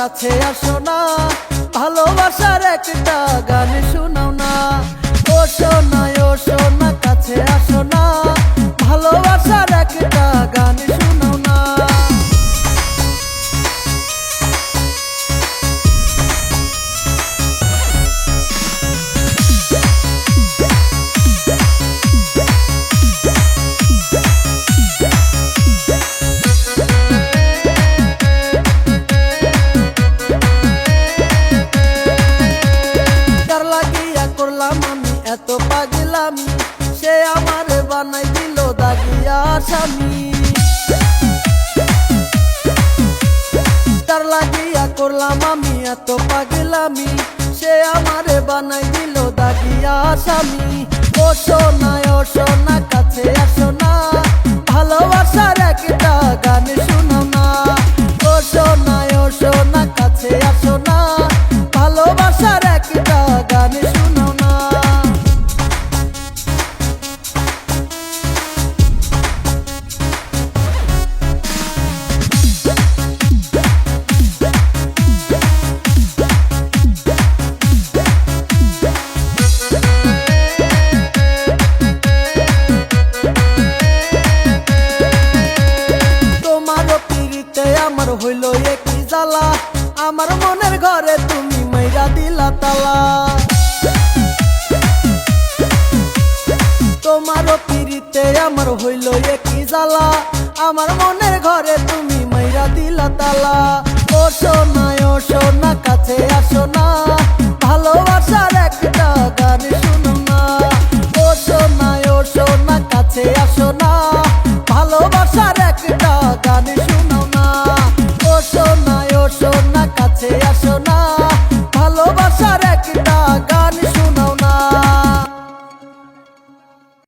কাছে আসো না ভালোবাসার একটা গান শোনাও না। এত পাগলামি, সে আমার বানাই দিল দাগিয়া স্বামী। তার লাগিয়া করলাম আমি এত পাগলামি, সে আমারে বানাই দিল দাগিয়া স্বামী। ও সোনা হইল একই জ্বালা। আমার মনের ঘরে তুমি মাইরা দিলা তালা। তোমারও পিড়িতে আমার হইল একই জ্বালা। আমার মনের ঘরে তুমি মাইরা দিলা তালা। ও সোনা ও সোনা, কাছে